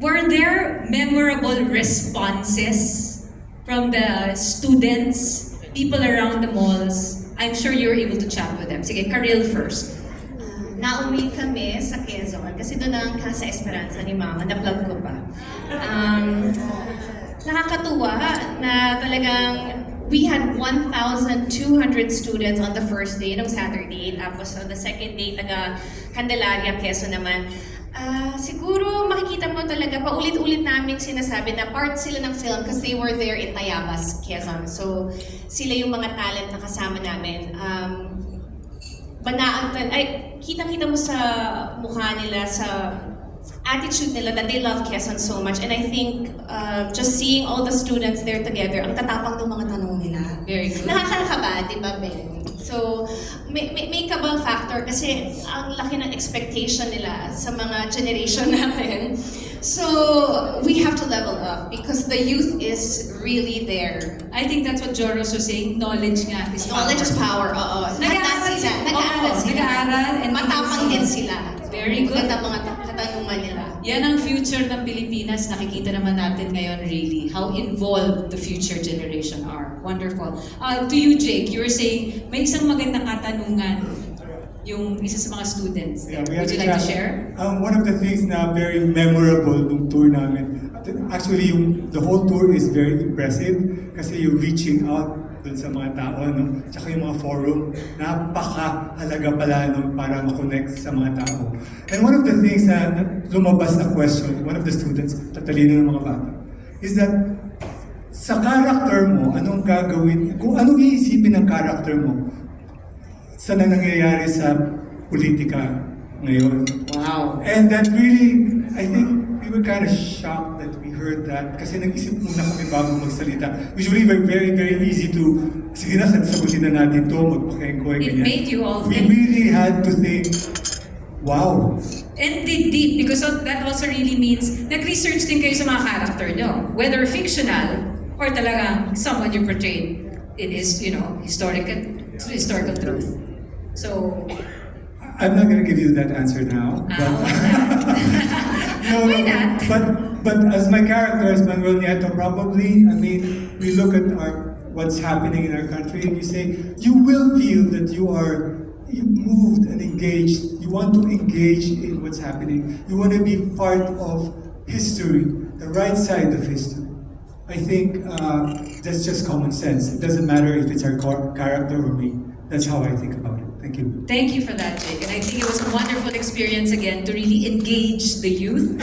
were there memorable responses from the students, people around the malls? I'm sure you were able to chat with them. Sige, Karil first. Nauwi kami sa Quezon kasi doon ang Casa Esperanza ni Mama, na-plug ko pa. Um, nakakatuwa na talagang we had 1,200 students on the first day, nung Saturday. Tapos on the second day, taga Candelaria, Quezon naman. Ah, siguro makikita mo talaga, paulit-ulit namin sinasabi na part sila ng film kasi they were there in Tayabas, Quezon. So, sila yung mga talent na kasama namin. Um, banaan ay kitang-kita mo sa mukha nila sa attitude nila that they love Quezon so much and I think uh, just seeing all the students there together ang tatapang ng mga tanong nila Very good. Nakakakaba di ba Ben so may, may, may kabang factor kasi ang laki ng expectation nila sa mga generation natin so we have to level up because the youth is really there I think that's what Joros was saying, knowledge nga is power. Knowledge is power, oo. Nag-aaral sila. Nag-aaral sila. nag-aaral and Matapang din sila. Very good. Ganda mga ta- katanungan nila. Yan ang future ng Pilipinas. Nakikita naman natin ngayon really how involved the future generation are. Wonderful. Uh, to you, Jake, you were saying may isang magandang katanungan yung isa sa mga students. Yeah, we Would you like to share? Um, one of the things na very memorable nung tour namin, actually yung, the whole tour is very impressive kasi you're reaching out dun sa mga tao, no? Tsaka yung mga forum, napaka-halaga pala no, para makonect sa mga tao. And one of the things na, na lumabas na question, one of the students, tatalino ng mga bata, is that sa character mo, anong gagawin, kung anong iisipin ng character mo sa na nangyayari sa politika ngayon. Wow. And that really, I think we were kind of shocked that we heard that kasi nag-isip muna kami bago magsalita. Usually, we're very, very easy to, sige na, sagutin na natin to, magpakengkoy, It ganyan. made you all We think. really had to think, wow, And dig deep because that also really means nag-research din kayo sa mga character nyo. Whether fictional or talagang someone you portrayed. It is, you know, historical, historical truth. So, I'm not going to give you that answer now. Ah, But, no, Why no, not? But, but as my character, as Manuel Nieto, probably, I mean, we look at our what's happening in our country and you say, you will feel that you are moved and engaged. You want to engage in what's happening. You want to be part of history, the right side of history. I think uh, that's just common sense. It doesn't matter if it's our character or me. That's how I think about it. Thank you. thank you for that, Jake. And I think it was a wonderful experience again to really engage the youth